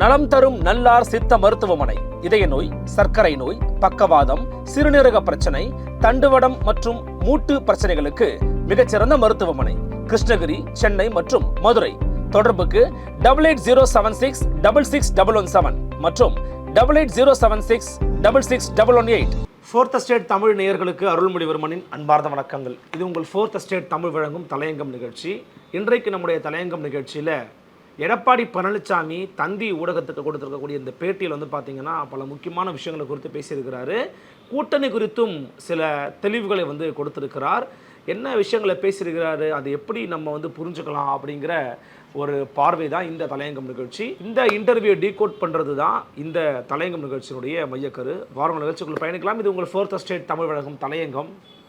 நலம் தரும் நல்லார் சித்த மருத்துவமனை. இதய நோய் சர்க்கரை நோய் பக்கவாதம் சிறுநீரக பிரச்சனை தண்டுவடம் மற்றும் மூட்டு பிரச்சனைகளுக்கு மிகச்சிறந்த மருத்துவமனை. கிருஷ்ணகிரி சென்னை மற்றும் மதுரை. தொடர்புக்கு double eight zero seven six double six double one seven மற்றும் double eight zero seven six double six double one eight fourth state Tamil நேயர்களுக்கு அருள்மொழிவர்மனின் அன்பார்ந்த வணக்கங்கள். இது உங்கள் ஃபோர்த் ஸ்டேட் தமிழ் வழங்கும் தலையங்கம் நிகழ்ச்சி. இன்றைக்கு நம்முடைய தலையங்கம் நிகழ்ச்சியில் எடப்பாடி பழனிசாமி தந்தி ஊடகத்துக்கு கொடுத்துருக்கக்கூடிய இந்த பேட்டியில் வந்து பார்த்திங்கன்னா பல முக்கியமான விஷயங்களை குறித்து பேசியிருக்கிறாரு. கூட்டணி குறித்தும் சில தெளிவுகளை வந்து கொடுத்துருக்கிறார். என்ன விஷயங்களை பேசியிருக்கிறாரு அது எப்படி நம்ம வந்து புரிஞ்சுக்கலாம் அப்படிங்கிற ஒரு பார்வை தான் இந்த தலையங்கம் நிகழ்ச்சி. இந்த இன்டர்வியூ டீகோட் பண்ணுறது தான் இந்த தலையங்கம் நிகழ்ச்சியினுடைய மையக்கரு. வாரம் நிகழ்ச்சிக்குள்ள பயணிக்கலாம். இது உங்கள் ஃபோர்த் ஸ்டேட் தமிழ் வழங்கும் தலையங்கம்.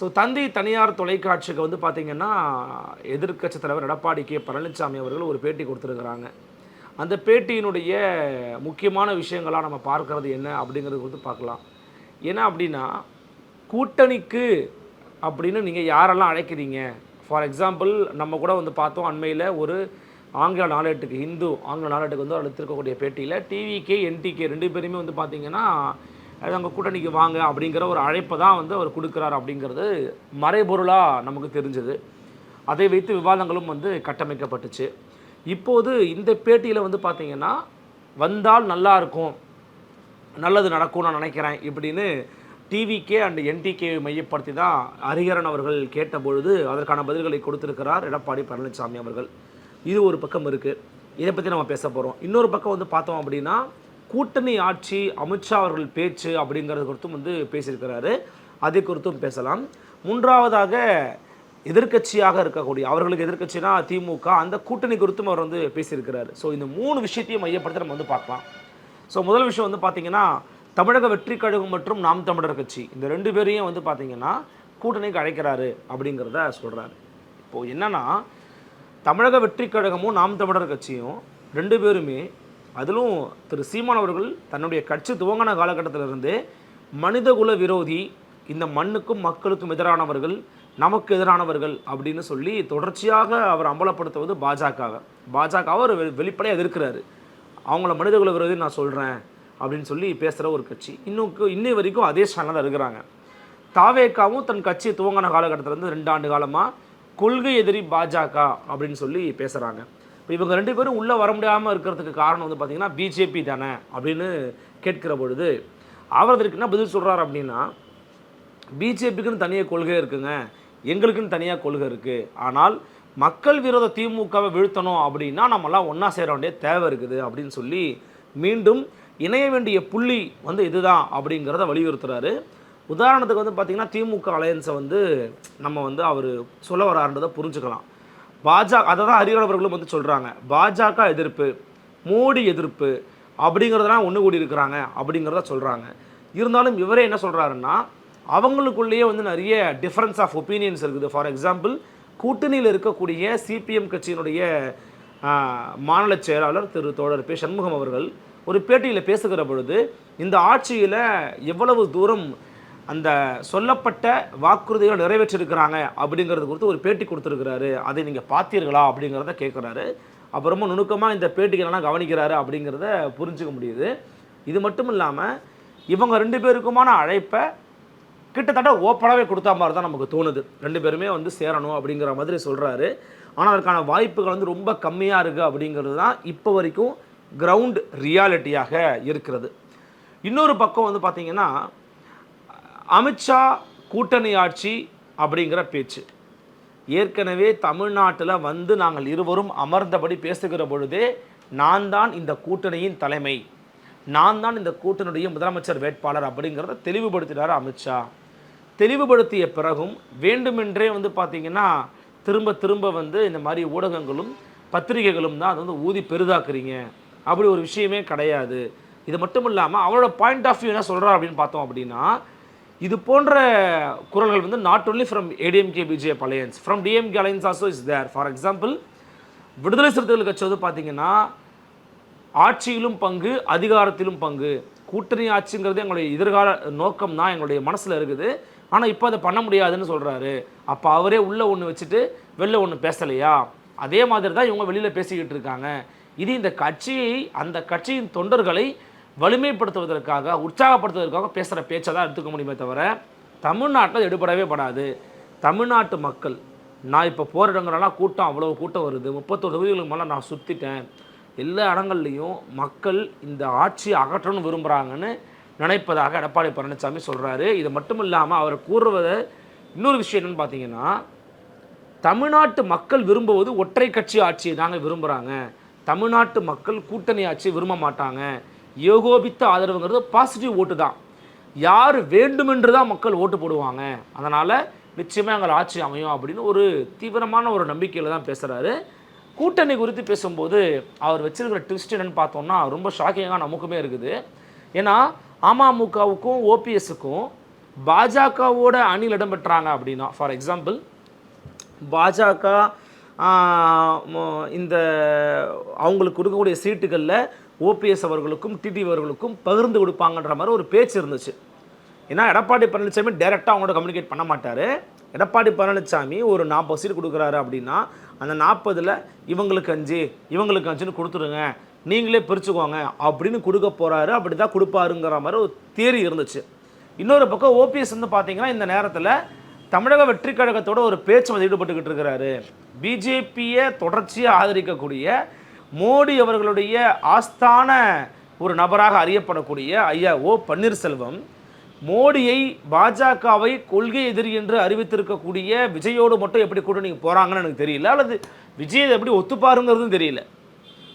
so தந்தி தனியார் தொலைக்காட்சிக்கு வந்து பார்த்திங்கன்னா எதிர்க்கட்சி தலைவர் எடப்பாடி கே. பழனிசாமி அவர்கள் ஒரு பேட்டி கொடுத்துருக்குறாங்க. அந்த பேட்டியினுடைய முக்கியமான விஷயங்களாக நம்ம பார்க்கறது என்ன அப்படிங்கிறது வந்து பார்க்கலாம். ஏன்னா அப்படின்னா கூட்டணிக்கு அப்படின்னு நீங்கள் யாரெல்லாம் அழைக்கிறீங்க? ஃபார் எக்ஸாம்பிள் நம்ம கூட வந்து பார்த்தோம் அண்மையில் ஒரு ஆங்கில நாளேட்டுக்கு ஹிந்து ஆங்கில நாளேட்டுக்கு வந்து அழுத்திருக்கக்கூடிய பேட்டியில் டிவிகே என்டிகே ரெண்டு பேருமே வந்து பார்த்திங்கன்னா அது அங்கே கூட்டணிக்கு வாங்க அப்படிங்கிற ஒரு அழைப்பை தான் வந்து அவர் கொடுக்குறாரு அப்படிங்கிறது மறைபொருளாக நமக்கு தெரிஞ்சது. அதை வைத்து விவாதங்களும் வந்து கட்டமைக்கப்பட்டுச்சு. இப்போது இந்த பேட்டியில் வந்து பார்த்தீங்கன்னா வந்தால் நல்லா இருக்கும் நல்லது நடக்கும் நான் நினைக்கிறேன் இப்படின்னு டிவிகே அண்ட் என்டிகே மையப்படுத்தி தான் ஹரிஹரன் அவர்கள் கேட்டபொழுது அதற்கான பதில்களை கொடுத்திருக்கிறார் எடப்பாடி பழனிசாமி அவர்கள். இது ஒரு பக்கம் இருக்குது இதை பற்றி நம்ம பேச போகிறோம் இன்னொரு பக்கம் வந்து பார்த்தோம் அப்படின்னா கூட்டணி ஆட்சி அமித்ஷா அவர்கள் பேச்சு அப்படிங்கிறது குறித்தும் வந்து பேசியிருக்கிறாரு. அதை குறித்தும் பேசலாம். மூன்றாவதாக எதிர்க்கட்சியாக இருக்கக்கூடிய அவர்களுக்கு எதிர்கட்சினா திமுக அந்த கூட்டணி குறித்தும் அவர் வந்து பேசியிருக்கிறாரு. ஸோ இந்த மூணு விஷயத்தையும் மையப்படுத்தி நம்ம வந்து பார்க்கலாம். ஸோ முதல் விஷயம் வந்து பார்த்தீங்கன்னா தமிழக வெற்றி கழகம் மற்றும் நாம் தமிழர் கட்சி. இந்த ரெண்டு பேரையும் வந்து பார்த்திங்கன்னா கூட்டணிக்கு அழைக்கிறாரு அப்படிங்கிறத சொல்கிறாரு இப்போது என்னென்னா தமிழக வெற்றி கழகமும் நாம் தமிழர் கட்சியும் ரெண்டு பேருமே அதிலும் திரு சீமான் அவர்கள் தன்னுடைய கட்சி துவங்கின காலகட்டத்திலிருந்தே மனிதகுல விரோதி இந்த மண்ணுக்கும் மக்களுக்கும் எதிரானவர்கள் நமக்கு எதிரானவர்கள் அப்படின்னு சொல்லி தொடர்ச்சியாக அவர் அம்பலப்படுத்துவது பாஜகவை. பாஜக அவர் வெ- வெளிப்படையாக எதிர்க்கிறாரு. அவங்கள மனிதகுல விரோதி நான் சொல்கிறேன் அப்படின்னு சொல்லி பேசுகிற ஒரு கட்சி. இன்னும் இன்னை வரைக்கும் அதே ஸ்டாண்டில் தான் இருக்கிறாங்க. தாவேக்காவும் தன் கட்சி துவங்கின காலகட்டத்திலேருந்து ரெண்டு ஆண்டு காலமாக கொள்கை எதிரி பாஜக அப்படின்னு சொல்லி பேசுகிறாங்க இப்போ இவங்க ரெண்டு பேரும் உள்ளே வர முடியாமல் இருக்கிறதுக்கு காரணம் வந்து பார்த்திங்கன்னா பிஜேபி தானே அப்படின்னு கேட்கிற பொழுது அவர் அதற்கு என்ன பதில் சொல்கிறார் அப்படின்னா பிஜேபிக்குன்னு தனியாக கொள்கை இருக்குங்க. எங்களுக்குன்னு தனியாக கொள்கை இருக்குது ஆனால் மக்கள் விரோத திமுகவை வீழ்த்தணும் அப்படின்னா நம்மலாம் ஒன்றா சேர வேண்டிய தேவை இருக்குது அப்படின்னு சொல்லி மீண்டும் இணைய வேண்டிய புள்ளி வந்து இதுதான் அப்படிங்கிறத வலியுறுத்துறாரு. உதாரணத்துக்கு வந்து பார்த்திங்கன்னா திமுக அலையன்ஸை வந்து நம்ம வந்து அவர் சொல்ல வராருன்றதை புரிஞ்சுக்கலாம். பாஜக அதை தான் ஹரிஹரன் வந்து சொல்கிறாங்க பாஜக எதிர்ப்பு மோடி எதிர்ப்பு அப்படிங்கிறதெல்லாம் ஒன்று கூடி இருக்கிறாங்க அப்படிங்கிறத சொல்கிறாங்க இருந்தாலும் இவரே என்ன சொல்கிறாருன்னா அவங்களுக்குள்ளேயே வந்து நிறைய டிஃப்ரென்ஸ் ஆஃப் ஒப்பீனியன்ஸ் இருக்குது. ஃபார் எக்ஸாம்பிள் கூட்டணியில் இருக்கக்கூடிய சிபிஎம் கட்சியினுடைய மாநில செயலாளர் திரு தோழர் பே. சண்முகம் அவர்கள் ஒரு பேட்டியில் பேசுகிற பொழுது இந்த ஆட்சியில் எவ்வளவு தூரம் அந்த சொல்லப்பட்ட வாக்குறுதிகளை நிறைவேற்றிருக்கிறாங்க அப்படிங்கிறது குறித்து ஒரு பேட்டி கொடுத்துருக்கிறாரு. அதை நீங்கள் பார்த்தீர்களா அப்படிங்கிறத கேட்குறாரு அப்புறமா நுணுக்கமாக இந்த பேட்டிக்கு என்னெல்லாம் கவனிக்கிறாரு அப்படிங்கிறத புரிஞ்சுக்க முடியுது. இது மட்டும் இல்லாமல் இவங்க ரெண்டு பேருக்குமான அழைப்பை கிட்டத்தட்ட ஓப்பனாகவே கொடுத்தா மாதிரி தான் நமக்கு தோணுது. ரெண்டு பேருமே வந்து சேரணும் அப்படிங்கிற மாதிரி சொல்கிறாரு ஆனால் அதற்கான வாய்ப்புகள் வந்து ரொம்ப கம்மியாக இருக்குது அப்படிங்கிறது தான் இப்போ வரைக்கும் கிரவுண்ட் ரியாலிட்டியாக இருக்கிறது. இன்னொரு பக்கம் வந்து பார்த்திங்கன்னா அமித்ஷா கூட்டணி ஆட்சி அப்படிங்கிற பேச்சு. ஏற்கனவே தமிழ்நாட்டில் வந்து நாங்கள் இருவரும் அமர்ந்தபடி பேசுகிற பொழுதே நான் தான் இந்த கூட்டணியின் தலைமை. நான் தான் இந்த கூட்டணியுடைய முதலமைச்சர் வேட்பாளர் அப்படிங்கிறத தெளிவுபடுத்தினார் அமித்ஷா. தெளிவுபடுத்திய பிறகும் வேண்டுமென்றே வந்து பார்த்திங்கன்னா திரும்ப திரும்ப வந்து இந்த மாதிரி ஊடகங்களும் பத்திரிகைகளும் தான் அது வந்து ஊதி பெரிதாக்குறீங்க. அப்படி ஒரு விஷயமே கிடையாது. இது மட்டும் இல்லாமல் அவரோட பாயிண்ட் ஆஃப் வியூ என்ன சொல்கிறா அப்படின்னு பார்த்தோம் அப்படின்னா இது போன்ற குரல்கள் வந்து not only from ADMK BJP alliance from DMK alliance also is there for example விடுதலை சிறுத்தைகள் கட்சி வந்து பார்த்தீங்கன்னா ஆட்சியிலும் பங்கு அதிகாரத்திலும் பங்கு. கூட்டணி ஆட்சிங்கிறது எங்களுடைய எதிர்கால நோக்கம் தான் எங்களுடைய மனசில் இருக்குது. ஆனால் இப்போ அதை பண்ண முடியாதுன்னு சொல்கிறாரு அப்போ அவரே உள்ளே ஒன்று வச்சுட்டு வெளில ஒன்று பேசலையா? அதே மாதிரி தான் இவங்க வெளியில் பேசிக்கிட்டு இருக்காங்க. இது இந்த கட்சியை அந்த கட்சியின் தொண்டர்களை வலிமைப்படுத்துவதற்காக உற்சாகப்படுத்துவதற்காக பேசுகிற பேச்சை தான் எடுத்துக்க முடியுமே தவிர தமிழ்நாட்டில் எடுபடவே படாது. தமிழ்நாட்டு மக்கள் நான் இப்போ போகிற இடங்களெல்லாம் கூட்டம் அவ்வளோ கூட்டம் வருது. முப்பத்தொரு தொகுதிகளுக்கு மேலே நான் சுற்றிட்டேன் எல்லா இடங்கள்லையும் மக்கள் இந்த ஆட்சியை அகற்றணும்னு விரும்புகிறாங்கன்னு நினைப்பதாக எடப்பாடி பழனிசாமி சொல்கிறாரு இது மட்டும் இல்லாமல் அவர் கூறுவது இன்னொரு விஷயம் என்னென்னு பார்த்தீங்கன்னா தமிழ்நாட்டு மக்கள் விரும்புவது ஒற்றை கட்சி ஆட்சியை தாங்க விரும்புகிறாங்க தமிழ்நாட்டு மக்கள் கூட்டணி ஆட்சி விரும்ப மாட்டாங்க. ஏகோபித்த ஆதரவுங்கிறது பாசிட்டிவ் ஓட்டு தான். யார் வேண்டுமென்று தான் மக்கள் ஓட்டு போடுவாங்க. அதனால் நிச்சயமாக எங்கள் ஆட்சி அமையும் அப்படின்னு ஒரு தீவிரமான ஒரு நம்பிக்கையில் தான் பேசுகிறாரு கூட்டணி குறித்து பேசும்போது அவர் வச்சிருக்கிற ட்விஸ்ட் என்னன்னு பார்த்தோம்னா ரொம்ப ஷாக்கிங்காக நமக்குமே இருக்குது. ஏன்னா அமமுகவுக்கும் ஓபிஎஸுக்கும் பாஜகவோட அணியில் இடம் பெற்றாங்க அப்படின்னா ஃபார் எக்ஸாம்பிள் பாஜக இந்த அவங்களுக்கு கொடுக்கக்கூடிய சீட்டுகளில் ஓபிஎஸ் அவர்களுக்கும் டிடி அவர்களுக்கும் பகிர்ந்து கொடுப்பாங்கன்ற மாதிரி ஒரு பேச்சு இருந்துச்சு. ஏன்னா எடப்பாடி பழனிசாமி டைரெக்டாக அவங்களோட கம்யூனிகேட் பண்ண மாட்டார். எடப்பாடி பழனிசாமி ஒரு நாற்பது சீட் கொடுக்குறாரு அப்படின்னா அந்த நாற்பதில் இவங்களுக்கு அஞ்சு இவங்களுக்கு அஞ்சுன்னு கொடுத்துருங்க நீங்களே பிரிச்சுக்கோங்க. அப்படின்னு கொடுக்க போகிறாரு அப்படி தான் கொடுப்பாருங்கிற மாதிரி ஒரு தேரி இருந்துச்சு. இன்னொரு பக்கம் ஓபிஎஸ் வந்து பார்த்தீங்கன்னா இந்த நேரத்தில் தமிழக வெற்றி கழகத்தோட ஒரு பேச்சு வந்து ஈடுபட்டுக்கிட்டு இருக்கிறாரு. பிஜேபியை தொடர்ச்சியாக ஆதரிக்கக்கூடிய மோடி அவர்களுடைய ஆஸ்தான ஒரு நபராக அறியப்படக்கூடிய ஐயா ஓ பன்னீர்செல்வம் மோடியை பாஜகவை கொள்கை எதிரி என்று அறிவித்திருக்கக்கூடிய விஜயோடு மட்டும் எப்படி கூட்டணி போகிறாங்கன்னு எனக்கு தெரியல. அல்லது விஜய் எப்படி ஒத்துப்பாருங்கிறதும் தெரியல.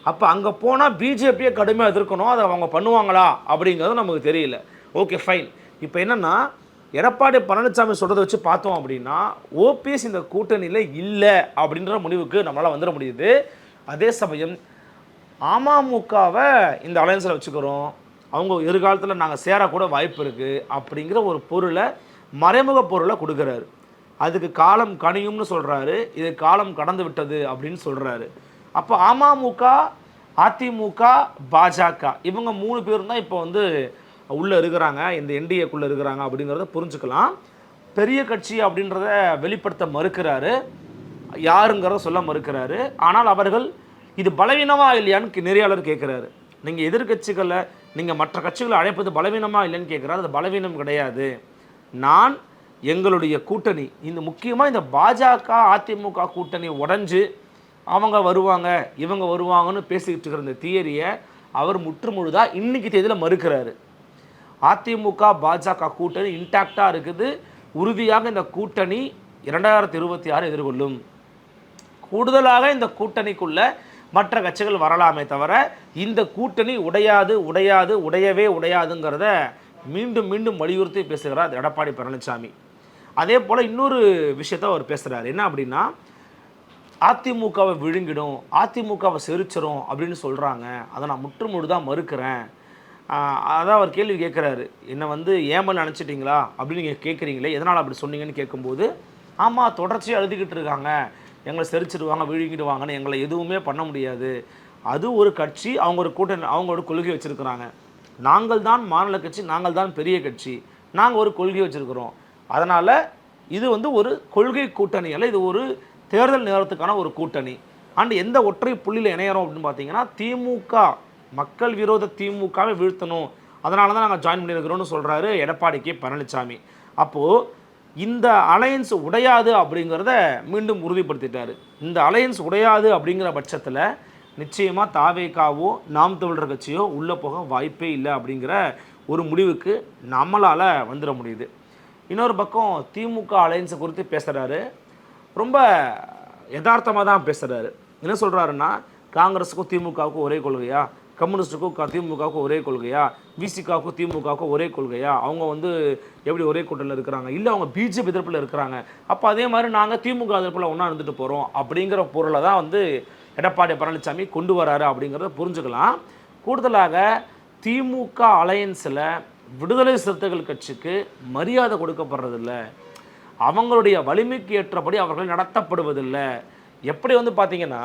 அப்போ அங்கே போனால் பிஜேபியை கடுமையாக எதிர்க்கணும் அதை அவங்க பண்ணுவாங்களா அப்படிங்கிறது நமக்கு தெரியல. Okay fine. இப்போ என்னென்னா எடப்பாடி பழனிசாமி சொல்கிறத வச்சு பார்த்தோம் அப்படின்னா ஓபிஎஸ் இந்த கூட்டணியில் இல்லை அப்படின்ற முடிவுக்கு நம்மளால் வந்துட முடியுது. அதே சமயம் அமமுகவை இந்த அலையன்ஸில் வச்சுக்கிறோம். அவங்க எதிர்காலத்தில் நாங்கள் சேரக்கூட வாய்ப்பு இருக்குது அப்படிங்கிற ஒரு பொருளை மறைமுக பொருளை கொடுக்குறாரு. அதுக்கு காலம் கனியும்னு சொல்கிறாரு இது காலம் கடந்து விட்டது அப்படின்னு சொல்கிறாரு அப்போ அமமுக அதிமுக பாஜக இவங்க மூணு பேரும் தான் இப்போ வந்து உள்ளே இருக்கிறாங்க. இந்த என்டிஏக்குள்ளே இருக்கிறாங்க அப்படிங்கிறத புரிஞ்சுக்கலாம். பெரிய கட்சி அப்படின்றத வெளிப்படுத்த மறுக்கிறாரு. யாருங்கிறத சொல்ல மறுக்கிறாரு. ஆனால் அவர்கள் இது பலவீனமா இல்லையான்னு நெறியாளர் கேட்குறாரு நீங்கள் எதிர்க்கட்சிகளை நீங்கள் மற்ற கட்சிகளை அழைப்பது பலவீனமா இல்லைன்னு கேட்குறாரு அது பலவீனம் கிடையாது. நான் எங்களுடைய கூட்டணி இந்த முக்கியமாக இந்த பாஜக அதிமுக கூட்டணி உடஞ்சி அவங்க வருவாங்க இவங்க வருவாங்கன்னு பேசிக்கிட்டு இருக்கிற இந்த தியரியை அவர் முற்றுமுழுதாக இன்னைக்கு தேதியில் மறுக்கிறாரு. அதிமுக பாஜக கூட்டணி இன்டாக்டாக இருக்குது. உறுதியாக இந்த கூட்டணி இரண்டாயிரத்தி இருபத்தி ஆறு எதிர்கொள்ளும். கூடுதலாக இந்த கூட்டணிக்குள்ள மற்ற கட்சிகள் வரலாமே தவிர இந்த கூட்டணி உடையாது உடையாது உடையவே உடையாதுங்கிறத மீண்டும் மீண்டும் வலியுறுத்தி பேசுகிறார் எடப்பாடி பழனிசாமி. அதே போல் இன்னொரு விஷயத்த அவர் பேசுகிறார் என்ன அப்படின்னா அதிமுகவை விழுங்கிடும் அதிமுகவை செரிச்சிடும் அப்படின்னு சொல்கிறாங்க அதை நான் முற்றுமுழுதாக மறுக்கிறேன். அதான் அவர் கேள்வி கேட்குறாரு என்னை வந்து ஏமல் நினச்சிட்டிங்களா? அப்படின்னு நீங்கள் கேட்குறீங்களே எதனால் அப்படி சொன்னீங்கன்னு கேட்கும்போது ஆமாம் தொடர்ச்சியாக எழுதிக்கிட்டு இருக்காங்க. எங்களை செரிச்சிடுவாங்க விழுங்கிடுவாங்கன்னு எங்களை எதுவுமே பண்ண முடியாது. அது ஒரு கட்சி அவங்க ஒரு கூட்டணி அவங்களோட கொள்கை வச்சுருக்கிறாங்க. நாங்கள் தான் மாநில கட்சி நாங்கள் தான் பெரிய கட்சி. நாங்கள் ஒரு கொள்கை வச்சுருக்கிறோம். அதனால் இது வந்து ஒரு கொள்கை கூட்டணி அல்ல இது ஒரு தேர்தல் நேரத்துக்கான ஒரு கூட்டணி. அண்ட் எந்த ஒற்றை புள்ளியில் இணையறோம் அப்படின்னு பார்த்தீங்கன்னா திமுக மக்கள் விரோத திமுகவை வீழ்த்தணும். அதனால தான் நாங்கள் ஜாயின் பண்ணியிருக்கிறோம்னு சொல்கிறாரு எடப்பாடி கே பழனிசாமி அப்போது இந்த அலையன்ஸ் உடையாது அப்படிங்கிறத மீண்டும் உறுதிப்படுத்திட்டார். இந்த அலையன்ஸ் உடையாது அப்படிங்கிற பட்சத்தில் நிச்சயமாக தாவேக்காவோ நாம் தமிழர் கட்சியோ உள்ளே போக வாய்ப்பே இல்லை அப்படிங்கிற ஒரு முடிவுக்கு நம்மளால் வந்துட முடியுது. இன்னொரு பக்கம் திமுக அலையன்ஸை குறித்து பேசுகிறாரு ரொம்ப யதார்த்தமாக தான் பேசுகிறாரு என்ன சொல்கிறாருன்னா காங்கிரஸுக்கும் திமுகவுக்கும் ஒரே கொள்கையா? கம்யூனிஸ்ட்டுக்கும் க- திமுகவுக்கும் ஒரே கொள்கையா? விசிகாவுக்கும் திமுகவுக்கும் ஒரே கொள்கையா? அவங்க வந்து எப்படி ஒரே கூட்டத்தில் இருக்கிறாங்க? இல்லை அவங்க பிஜேபி எதிர்ப்பில் இருக்கிறாங்க. அப்போ அதே மாதிரி நாங்கள் திமுக எதிர்ப்பில் ஒன்றா இருந்துட்டு போகிறோம் அப்படிங்கிற பொருளை தான் வந்து எடப்பாடி பழனிசாமி கொண்டு வராரு அப்படிங்கிறத புரிஞ்சுக்கலாம். கூடுதலாக திமுக அலையன்ஸில் விடுதலை சிறுத்தைகள் கட்சிக்கு மரியாதை கொடுக்கப்படுறதில்ல. அவங்களுடைய வலிமைக்கு ஏற்றபடி அவர்கள் நடத்தப்படுவதில்லை. எப்படி வந்து பார்த்தீங்கன்னா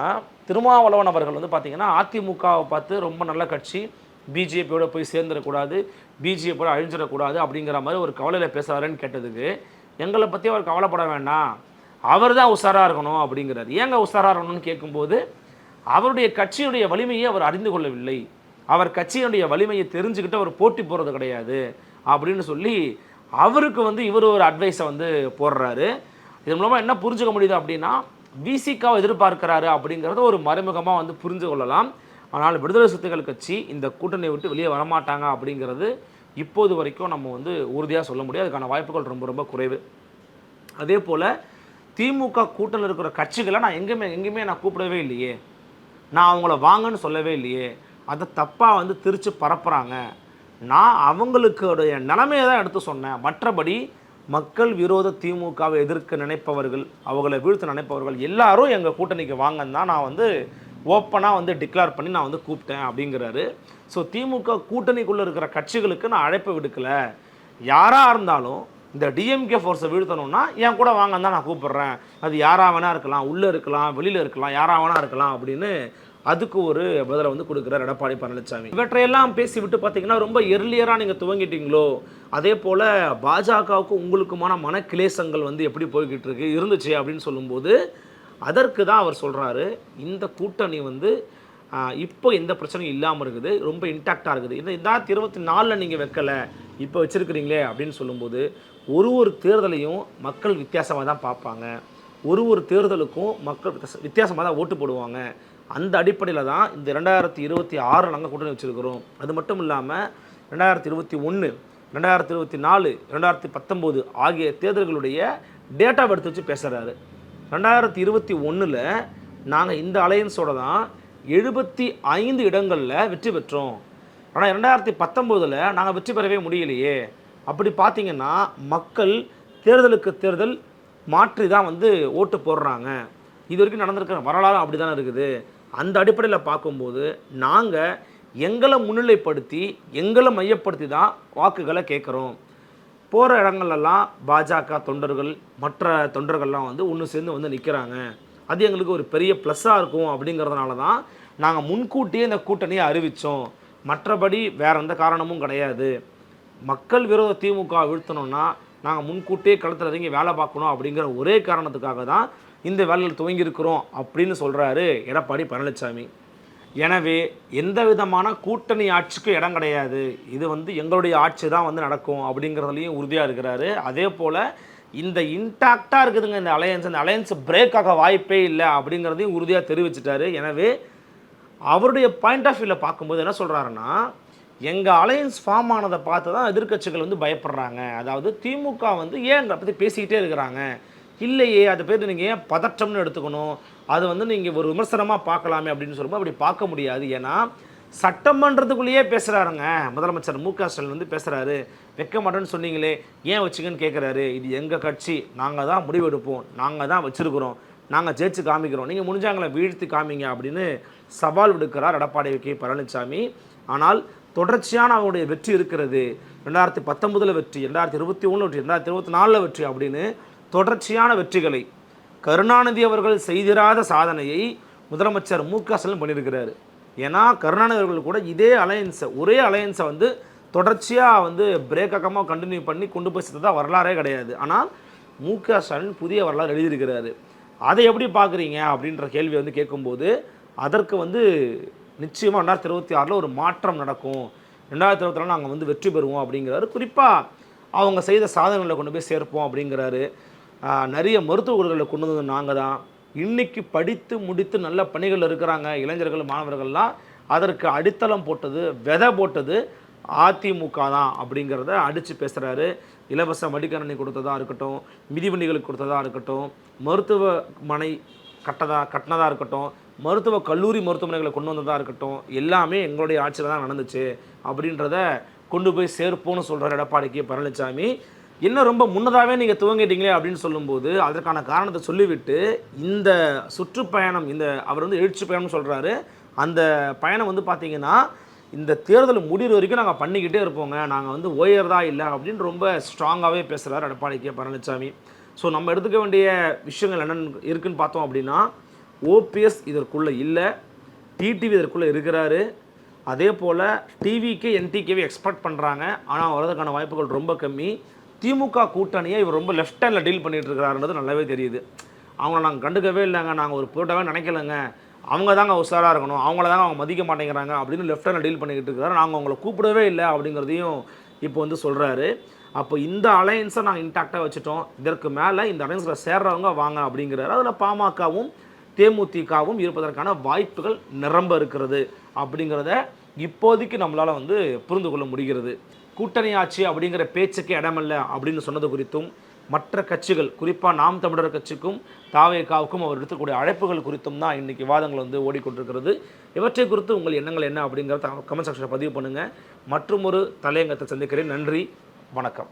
திருமாவளவன் அவர்கள் வந்து பார்த்தீங்கன்னா அதிமுகவை பார்த்து ரொம்ப நல்ல கட்சி பிஜேபியோட போய் சேர்ந்துடக்கூடாது பிஜேபியோட அழிஞ்சிடக்கூடாது அப்படிங்கிற மாதிரி ஒரு கவலையில் பேசுகிறாருன்னு கேட்டதுக்கு எங்களை பற்றி அவர் கவலைப்பட வேண்டாம். அவர் தான் உஷாராக இருக்கணும் அப்படிங்கிறார். ஏங்க உஷாராக இருக்கணும்னு கேட்கும்போது அவருடைய கட்சியுடைய வலிமையை அவர் அறிந்து கொள்ளவில்லை. அவர் கட்சியினுடைய வலிமையை தெரிஞ்சுக்கிட்டு அவர் போட்டி போடுறது கிடையாது அப்படின்னு சொல்லி அவருக்கு வந்து இவர் ஒரு அட்வைஸை வந்து போடுறாரு. இதன் மூலமாக என்ன புரிஞ்சுக்க முடியுது அப்படின்னா விசிகாவை எதிர்பார்க்கிறாரு அப்படிங்கிறத ஒரு மறைமுகமாக வந்து புரிஞ்சு கொள்ளலாம். ஆனால் விடுதலை சிறுத்தைகள் கட்சி இந்த கூட்டணியை விட்டு வெளியே வரமாட்டாங்க அப்படிங்கிறது இப்போது வரைக்கும் நம்ம வந்து உறுதியாக சொல்ல முடியும். அதுக்கான வாய்ப்புகள் ரொம்ப ரொம்ப குறைவு. அதே போல் திமுக கூட்டணியில் இருக்கிற கட்சிகளை நான் எங்கேயுமே எங்கேயுமே நான் கூப்பிடவே இல்லையே. நான் அவங்கள வாங்கன்னு சொல்லவே இல்லையே. அதை தப்பாக வந்து திரித்து பரப்புகிறாங்க நான் அவங்களுடைய நிலமையை தான் எடுத்து சொன்னேன். மற்றபடி மக்கள் விரோத திமுகவை எதிர்க்க நினைப்பவர்கள் அவங்கள வீழ்த்த நினைப்பவர்கள் எல்லாரும் எங்கள் கூட்டணிக்கு வாங்கன்னு தான் நான் வந்து ஓப்பனாக வந்து டிக்ளேர் பண்ணி நான் வந்து கூப்பிட்டேன் அப்படிங்கிறாரு. ஸோ திமுக கூட்டணிக்குள்ளே இருக்கிற கட்சிகளுக்கு நான் அழைப்பு விடுக்கலை. யாராக இருந்தாலும் இந்த டிஎம்கே ஃபோர்ஸை வீழ்த்தணும்னா என் கூட வாங்கன்னு தான் நான் கூப்பிட்றேன். அது யாராக வேணா இருக்கலாம் உள்ளே இருக்கலாம் வெளியில் இருக்கலாம் யாராக வேணா இருக்கலாம் அப்படின்னு அதுக்கு ஒரு பதிலை வந்து கொடுக்குறார் எடப்பாடி பழனிசாமி. இவற்றையெல்லாம் பேசிவிட்டு பார்த்தீங்கன்னா ரொம்ப எர்லியராக நீங்கள் துவங்கிட்டீங்களோ அதே போல் பாஜகவுக்கும் உங்களுக்குமான மனக்கிளேசங்கள் வந்து எப்படி போய்கிட்டு இருக்கு இருந்துச்சு அப்படின்னு சொல்லும்போது அதற்கு தான் அவர் சொல்கிறாரு இந்த கூட்டணி வந்து இப்போ எந்த பிரச்சனையும் இல்லாமல் இருக்குது ரொம்ப இன்டாக்டாக இருக்குது. இந்த ரெண்டாயிரத்தி இருபத்தி நாலில் நீங்கள் வைக்கலை இப்போ வச்சுருக்கிறீங்களே அப்படின்னு சொல்லும்போது ஒரு ஒரு தேர்தலையும் மக்கள் வித்தியாசமாக தான் பார்ப்பாங்க. ஒரு ஒரு தேர்தலுக்கும் மக்கள் வித்தியாசமாக தான் ஓட்டு போடுவாங்க. அந்த அடிப்படையில் தான் இந்த ரெண்டாயிரத்தி இருபத்தி ஆறு நாங்கள் கூட்டணி வச்சுருக்கிறோம். அது மட்டும் இல்லாமல் ரெண்டாயிரத்தி இருபத்தி ஒன்று ரெண்டாயிரத்தி இருபத்தி நாலு ரெண்டாயிரத்தி பத்தொம்போது ஆகிய தேர்தல்களுடைய டேட்டா எடுத்து வச்சு பேசுகிறாரு ரெண்டாயிரத்தி இருபத்தி ஒன்றில் நாங்கள் இந்த அலையன்ஸோட தான் எழுபத்தி ஐந்து இடங்களில் வெற்றி பெற்றோம். ஆனால் ரெண்டாயிரத்தி பத்தொம்போதில் நாங்கள் வெற்றி பெறவே முடியலையே. அப்படி பார்த்தீங்கன்னா மக்கள் தேர்தலுக்கு தேர்தல் மாற்றி தான் வந்து ஓட்டு போடுறாங்க. இது வரைக்கும் நடந்திருக்கிற வரலாறு அப்படி தானே இருக்குது. அந்த அடிப்படையில் பார்க்கும்போது நாங்கள் எங்களை முன்னிலைப்படுத்தி எங்களை மையப்படுத்தி தான் வாக்குகளை கேட்குறோம். போகிற இடங்கள்லாம் பாஜக தொண்டர்கள் மற்ற தொண்டர்கள்லாம் வந்து ஒன்று சேர்ந்து வந்து நிற்கிறாங்க அது எங்களுக்கு ஒரு பெரிய ப்ளஸ்ஸாக இருக்கும் அப்படிங்கிறதுனால தான் நாங்கள் முன்கூட்டியே இந்த கூட்டணியை அறிவித்தோம் மற்றபடி வேற எந்த காரணமும் கிடையாது. மக்கள் விரோத திமுக வீழ்த்தணும்னா நாங்கள் முன்கூட்டியே களத்தில் இறங்கி வேலை பார்க்கணும் அப்படிங்கிற ஒரே காரணத்துக்காக தான் இந்த வேலையில் துவங்கியிருக்கிறோம் அப்படின்னு சொல்கிறாரு எடப்பாடி பழனிசாமி எனவே எந்த விதமான கூட்டணி ஆட்சிக்கும் இடம் கிடையாது. இது வந்து எங்களுடைய ஆட்சி தான் வந்து நடக்கும் அப்படிங்கிறதுலையும் உறுதியாக இருக்கிறாரு. அதே போல் இந்த இன்டாக்டாக இருக்குதுங்க இந்த அலையன்ஸ் இந்த அலையன்ஸ் பிரேக் ஆக வாய்ப்பே இல்லை அப்படிங்கிறதையும் உறுதியாக தெரிவிச்சிட்டாரு. எனவே அவருடைய பாயிண்ட் ஆஃப் வியூவில் பார்க்கும்போது என்ன சொல்கிறாருன்னா எங்கள் அலையன்ஸ் ஃபார்ம் ஆனதை பார்த்து தான் எதிர்க்கட்சிகள் வந்து பயப்படுறாங்க. அதாவது திமுக வந்து ஏன் அதை பற்றி பேசிக்கிட்டே இருக்கிறாங்க? இல்லையே அதை பேர் நீங்கள் ஏன் பதற்றம்னு எடுத்துக்கணும்? அது வந்து நீங்கள் ஒரு விமர்சனமாக பார்க்கலாமே அப்படின்னு சொல்லும்போது அப்படி பார்க்க முடியாது. ஏன்னா சட்டமன்றத்துக்குள்ளேயே பேசுகிறாருங்க முதலமைச்சர் மு க ஸ்டாலின் வந்து பேசுகிறாரு வைக்க மாட்டேன்னு சொன்னீங்களே ஏன் வச்சுங்கன்னு கேட்குறாரு இது எங்கள் கட்சி? நாங்கள் தான் முடிவெடுப்போம் நாங்கள் தான் வச்சுருக்குறோம். நாங்கள் ஜெயிச்சு காமிக்கிறோம். நீங்கள் முடிஞ்சாங்களை? வீழ்த்தி காமிங்க அப்படின்னு சவால் விடுக்கிறார் எடப்பாடி கே பழனிசாமி ஆனால் தொடர்ச்சியான அவருடைய வெற்றி இருக்கிறது. ரெண்டாயிரத்தி பத்தொன்பதில் வெற்றி ரெண்டாயிரத்தி இருபத்தி ஒன்று வெற்றி ரெண்டாயிரத்தி இருபத்தி நாலில் வெற்றி அப்படின்னு தொடர்ச்சியான வெற்றிகளை கருணாநிதி அவர்கள் செய்திராத சாதனையை முதலமைச்சர் மு க ஸ்டாலின் பண்ணியிருக்கிறாரு. ஏன்னா கருணாநிதி அவர்கள் கூட இதே அலையன்ஸை ஒரே அலையன்ஸை வந்து தொடர்ச்சியாக வந்து பிரேக் கண்டினியூ பண்ணி கொண்டு போய் சேர்த்ததாக வரலாறே கிடையாது. ஆனால் மு க ஸ்டாலின் புதிய வரலாறு எழுதியிருக்கிறாரு. அதை எப்படி பார்க்குறீங்க அப்படின்ற கேள்வி வந்து கேட்கும்போது அதற்கு வந்து நிச்சயமாக ரெண்டாயிரத்தி இருபத்தி ஆறில் ஒரு மாற்றம் நடக்கும். ரெண்டாயிரத்தி இருபத்தி நாங்கள் வந்து வெற்றி பெறுவோம் அப்படிங்கிறாரு. குறிப்பாக அவங்க செய்த சாதனைகளை கொண்டு போய் சேர்ப்போம் அப்படிங்கிறாரு. நிறைய நிறைய மருத்துவர்களை கொண்டு வந்தது நாங்கள் தான். இன்றைக்கி படித்து முடித்து நல்ல பணிகள் இருக்கிறாங்க இளைஞர்கள் மாணவர்கள்லாம். அதற்கு அடித்தளம் போட்டது விதை போட்டது அதிமுக தான் அப்படிங்கிறத அடித்து பேசுகிறாரு இலவச மடிக்கணனி கொடுத்ததா இருக்கட்டும் மிதிவண்டிகளுக்கு கொடுத்ததாக இருக்கட்டும் மருத்துவமனை கட்டதாக கட்டினதாக இருக்கட்டும் மருத்துவ கல்லூரி மருத்துவமனைகளை கொண்டு வந்ததாக இருக்கட்டும் எல்லாமே எங்களுடைய ஆட்சியில் தான் நடந்துச்சு. அப்படின்றத கொண்டு போய் சேர்ப்போன்னு சொல்கிறார் எடப்பாடிக்கு பழனிசாமி இன்னும் ரொம்ப முன்னதாகவே நீங்கள் துவங்கிட்டீங்களே அப்படின்னு சொல்லும்போது அதற்கான காரணத்தை சொல்லிவிட்டு இந்த சுற்றுப்பயணம் இந்த அவர் வந்து எழுச்சி பயணம்னு சொல்கிறாரு அந்த பயணம் வந்து பார்த்தீங்கன்னா இந்த தேர்தல் முடிகிற வரைக்கும் நாங்கள் பண்ணிக்கிட்டே இருப்போங்க. நாங்கள் வந்து ஓயறதா இல்லை அப்படின்னு ரொம்ப ஸ்ட்ராங்காகவே பேசுகிறார் எடப்பாடி கே. பழனிசாமி ஸோ நம்ம எடுத்துக்க வேண்டிய விஷயங்கள் என்னென்னு இருக்குன்னு பார்த்தோம் அப்படின்னா ஓபிஎஸ் இதற்குள்ளே இல்லை. டிடிவி இதற்குள்ளே இருக்கிறாரு. அதே போல் டிவிக்கு என்டிகேவி எக்ஸ்பெக்ட் பண்ணுறாங்க ஆனால் வரதுக்கான வாய்ப்புகள் ரொம்ப கம்மி. திமுக கூட்டணியை இவர் ரொம்ப லெஃப்ட் ஹேண்டில் டீல் பண்ணிட்டு இருக்கிறாருன்றது நல்லாவே தெரியுது. அவங்கள நாங்கள் கண்டுக்கவே இல்லைங்க. நாங்கள் ஒரு போட்டாவே நினைக்கலங்க. அவங்க தாங்க உஷாராக இருக்கணும். அவங்கள தாங்க அவங்க மதிக்க மாட்டேங்கிறாங்க அப்படின்னு லெஃப்ட் ஹேண்டில் டீல் பண்ணிக்கிட்டு இருக்கிறாரு நாங்கள் அவங்கள கூப்பிடவே இல்லை அப்படிங்கிறதையும் இப்போ வந்து சொல்கிறாரு அப்போ இந்த அலையன்ஸை நாங்கள் இன்டாக்டாக வச்சுட்டோம். இதற்கு மேலே இந்த அலையன்ஸில் சேர்றவங்க வாங்க அப்படிங்கிறாரு. அதில் பாமகவும் தேமுதிகவும் இருப்பதற்கான வாய்ப்புகள் நிரம்ப இருக்கிறது அப்படிங்கிறத இப்போதைக்கு நம்மளால் வந்து புரிந்து கொள்ள முடிகிறது. கூட்டணி ஆட்சி அப்படிங்கிற பேச்சுக்கு இடமில்லை அப்படின்னு சொன்னது குறித்தும் மற்ற கட்சிகள் குறிப்பாக நாம் தமிழர் கட்சிக்கும் தாவேகாவுக்கும் அவர் எடுத்துக்கூடிய அழைப்புகள் குறித்தும் தான் இன்றைக்கி விவாதங்கள் வந்து ஓடிக்கொண்டிருக்கிறது. இவற்றை குறித்து உங்கள் எண்ணங்கள் என்ன அப்படிங்கிறத கமெண்ட் செக்ஷனில் பதிவு பண்ணுங்கள் மற்றும் ஒரு தலையங்கத்தை சந்திக்கிறேன். நன்றி. வணக்கம்.